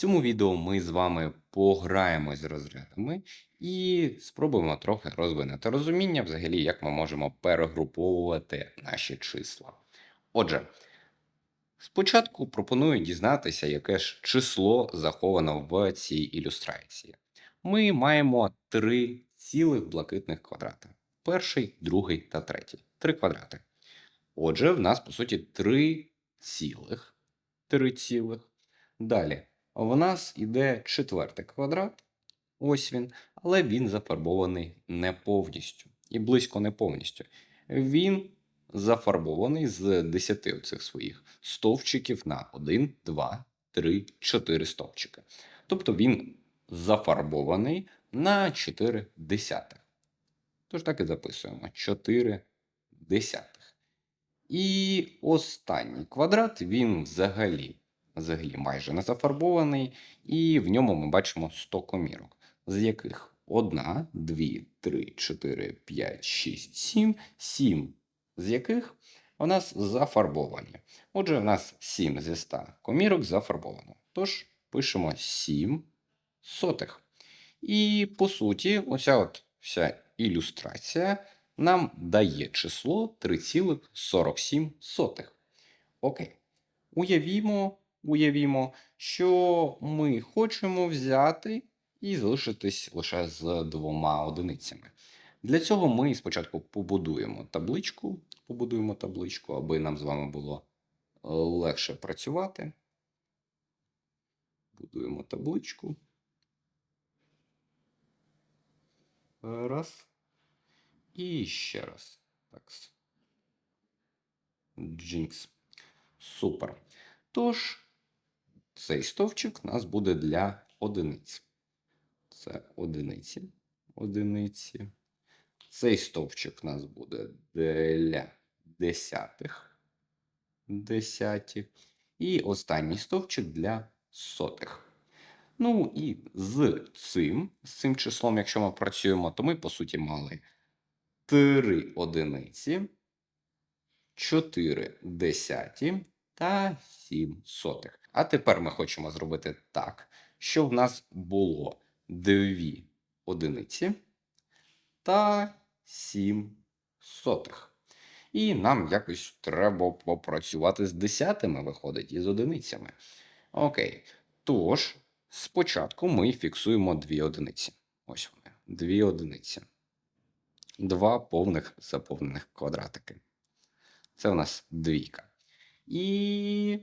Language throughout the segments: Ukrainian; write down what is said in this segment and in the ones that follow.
цьому відео ми з вами пограємо з розрядами і спробуємо трохи розвинути розуміння, взагалі, як ми можемо перегруповувати наші числа. Отже, спочатку пропоную дізнатися, яке ж число заховано в цій ілюстрації. Ми маємо три цілих блакитних квадрати: перший, другий та третій. Три квадрати. Отже, в нас по суті три цілих. Три цілих. Далі. В нас іде четвертий квадрат. Ось він, але він зафарбований не повністю і близько не повністю. Він зафарбований з 10 оцих своїх стовпчиків на 1, 2, 3, 4 стовпчики. Тобто він зафарбований на 4 десятих. Тож так і записуємо 4 десятих. І останній квадрат він взагалі, взагалі майже не зафарбований, і в ньому ми бачимо 100 комірок, з яких 1, 2, 3, 4, 5, 6, 7, 7 з яких у нас зафарбовані. Отже, у нас 7 зі 100 комірок зафарбовано. Тож пишемо 7 сотих. І по суті, оця от вся ілюстрація нам дає число 3,47. Окей. Уявімо, уявімо, що ми хочемо взяти і залишитись лише з двома одиницями. Для цього ми спочатку побудуємо табличку, побудуємо табличку, аби нам з вами було е, легше працювати. Будуємо табличку. Раз. І ще раз. Так. Джинкс. Супер. Тож, цей стовпчик у нас буде для одиниць. Це одиниці. Одиниці. Цей стовпчик у нас буде для десятих. Десяті. І останній стовпчик для сотих. Ну і з цим, з цим числом, якщо ми працюємо, то ми, по суті, мали 3 одиниці, 4 десяті та 7 сотих. А тепер ми хочемо зробити так, щоб в нас було 2 одиниці та 7 сотих. І нам якось треба попрацювати з десятими, виходить, і з одиницями. Окей. Тож, спочатку ми фіксуємо дві одиниці. Ось вони. Дві одиниці. Два повних заповнених квадратики. Це у нас двійка. І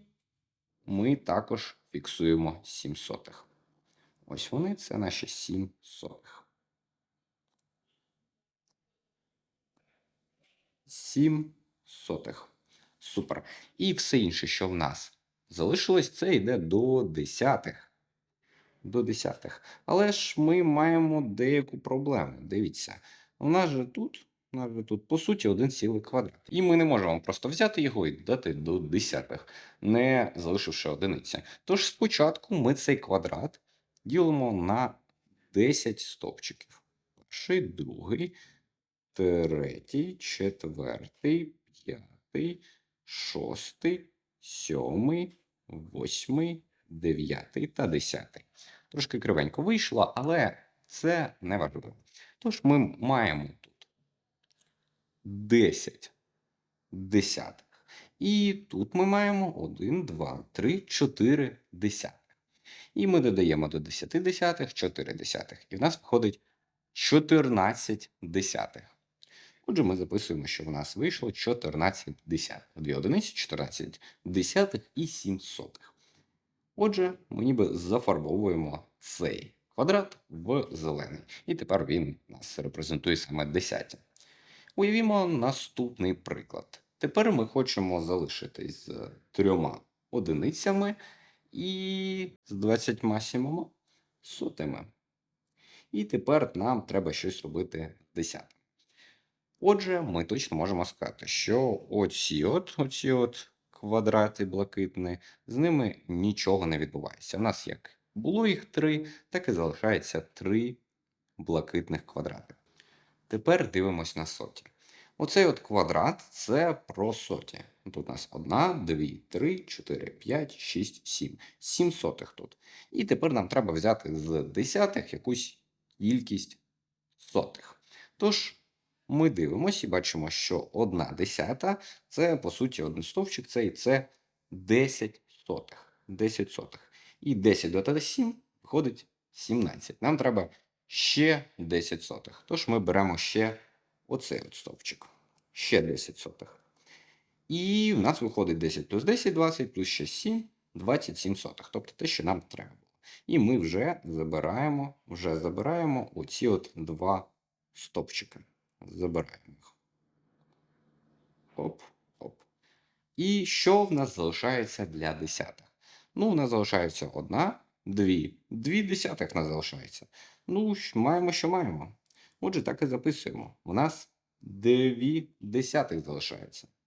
ми також фіксуємо 7 сотих. Ось вони, це наші 7 сотих. 7 сотих. Супер. І все інше, що в нас залишилось, це йде до десятих. До десятих. Але ж ми маємо деяку проблему. Дивіться, у нас же тут, тут, по суті, один цілий квадрат. І ми не можемо просто взяти його і додати до десятих, не залишивши одиниці. Тож спочатку ми цей квадрат ділимо на 10 стовпчиків. Перший, другий, третій, четвертий, п'ятий, шостий, сьомий, восьмий, дев'ятий та десятий. Трошки кривенько вийшло, але це не важливо. Тож ми маємо 10 десятих. І тут ми маємо 1, 2, 3, 4 десятих. І ми додаємо до 10 десятих 4 десятих. І в нас виходить 14 десятих. Отже, ми записуємо, що в нас вийшло 14 десятих. Дві одиниці, 14 десятих і 7 сотих. Отже, ми ніби зафарбовуємо цей квадрат в зелений. І тепер він нас репрезентує саме десяті. Уявімо наступний приклад. Тепер ми хочемо залишитись з трьома одиницями і з 27 сотими. І тепер нам треба щось робити десятим. Отже, ми точно можемо сказати, що оці от, оці от квадрати блакитні, з ними нічого не відбувається. У нас як було їх три, так і залишається три блакитних квадрати. Тепер дивимось на соті. Оцей от квадрат це про соті. Тут у нас 1, 2, 3, 4, 5, 6, 7. 7 сотих тут. І тепер нам треба взяти з десятих якусь кількість сотих. Тож ми дивимося і бачимо, що 1 десята це по суті один стовпчик, це і це 10 сотих. 10 сотих. І 10 додати 7 виходить 17. Нам треба ще 10 сотих. Тож ми беремо ще оцей от стовпчик. Ще 10 сотих. І в нас виходить 10 плюс 10, 20, плюс ще 7, 27 сотих. Тобто те, що нам треба було. І ми вже забираємо, вже забираємо оці от два стовпчики. Забираємо їх. Оп, оп. І що в нас залишається для десятих? Ну, у нас залишається одна, дві. Дві десятих нас залишається. Ну, маємо, що маємо. Отже, так і записуємо. У нас дві десятих залишається.